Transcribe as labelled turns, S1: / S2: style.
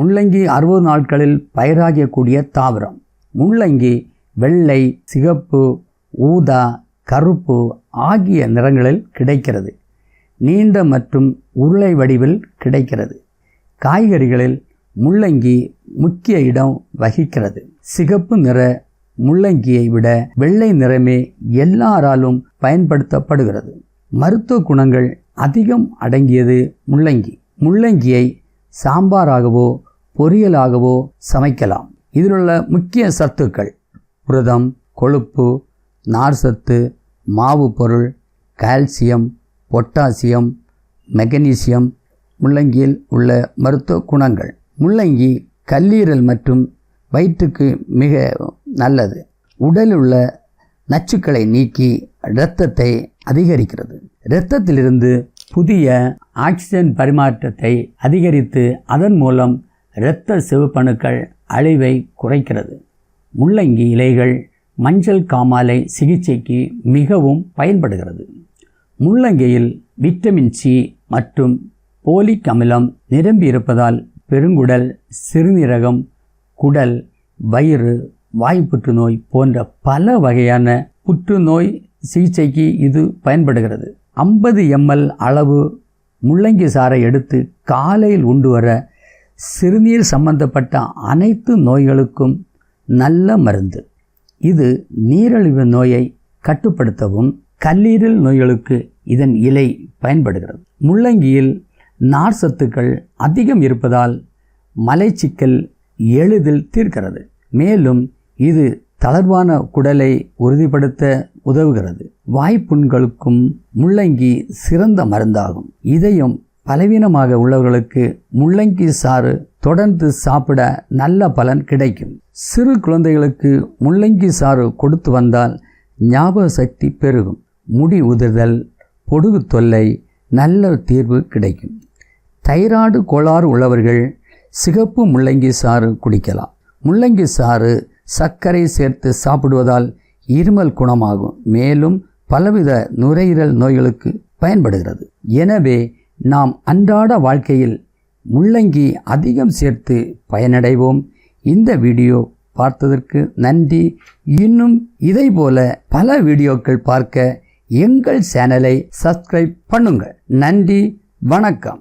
S1: முள்ளங்கி அறுபது நாட்களில் பயிராகக்கூடிய தாவரம். முள்ளங்கி வெள்ளை சிகப்பு ஊதா கருப்பு ஆகிய நிறங்களில் கிடைக்கிறது. நீண்ட மற்றும் உருளை வடிவில் கிடைக்கிறது. காய்கறிகளில் முள்ளங்கி முக்கிய இடம் வகிக்கிறது. சிகப்பு நிற முள்ளங்கியை விட வெள்ளை நிறமே எல்லாராலும் பயன்படுத்தப்படுகிறது. மருத்துவ குணங்கள் அதிகம் அடங்கியது முள்ளங்கி. முள்ளங்கியை சாம்பாராகவோ பொரியலாகவோ சமைக்கலாம். இதில் உள்ள முக்கிய சத்துக்கள் புரதம் கொழுப்பு நார்சத்து மாவு பொருள் கால்சியம் பொட்டாசியம் மெக்னீசியம் முள்ளங்கியில் உள்ள மருத்துவ குணங்கள். முள்ளங்கி கல்லீரல் மற்றும் வயிற்றுக்கு மிக நல்லது. உடலில் உள்ள நச்சுக்களை நீக்கி இரத்தத்தை அதிகரிக்கிறது. இரத்தத்திலிருந்து புதிய ஆக்சிஜன் பரிமாற்றத்தை அதிகரித்து அதன் மூலம் இரத்த சிவப்பணுக்கள் அழிவை குறைக்கிறது. முள்ளங்கி இலைகள் மஞ்சள் காமாலை சிகிச்சைக்கு மிகவும் பயன்படுகிறது. முள்ளங்கியில் விட்டமின் சி மற்றும் போலிக் அமிலம் நிரம்பி இருப்பதால் பெருங்குடல் சிறுநீரகம் குடல் வயிறு வாய் புற்றுநோய் போன்ற பல வகையான புற்றுநோய் சிகிச்சைக்கு இது பயன்படுகிறது. ஐம்பது எம்எல் அளவு முள்ளங்கி சாறை எடுத்து காலையில் உண்டு வர சிறுநீர் சம்பந்தப்பட்ட அனைத்து நோய்களுக்கும் நல்ல மருந்து. இது நீரிழிவு நோயை கட்டுப்படுத்தவும் கல்லீரல் நோய்களுக்கு இதன் இலை பயன்படுகிறது. முள்ளங்கியில் நார் சத்துக்கள் அதிகம் இருப்பதால் மலைச்சிக்கல் எளிதில் தீர்க்கிறது. மேலும் இது தளர்வான குடலை உறுதிப்படுத்த உதவுகிறது. வாய்ப்புண்களுக்கும் முள்ளங்கி சிறந்த மருந்தாகும். இதயம் பலவீனமாக உள்ளவர்களுக்கு முள்ளங்கி சாறு தொடர்ந்து சாப்பிட நல்ல பலன் கிடைக்கும். சிறு குழந்தைகளுக்கு முள்ளங்கி சாறு கொடுத்து வந்தால் ஞாபக சக்தி பெருகும். முடி உதிர்தல் பொடுகு தொல்லை நல்ல தீர்வு கிடைக்கும். தைராய்டு கோளாறு உள்ளவர்கள் சிகப்பு முள்ளங்கி சாறு குடிக்கலாம். முள்ளங்கி சாறு சர்க்கரை சேர்த்து சாப்பிடுவதால் இருமல் குணமாகும். மேலும் பலவித நுரையீரல் நோய்களுக்கு பயன்படுகிறது. எனவே நாம் அன்றாட வாழ்க்கையில் முள்ளங்கி அதிகம் சேர்த்து பயனடைவோம். இந்த வீடியோ பார்த்ததற்கு நன்றி. இன்னும் இதை போல பல வீடியோக்கள் பார்க்க எங்கள் சேனலை சப்ஸ்கிரைப் பண்ணுங்கள். நன்றி. வணக்கம்.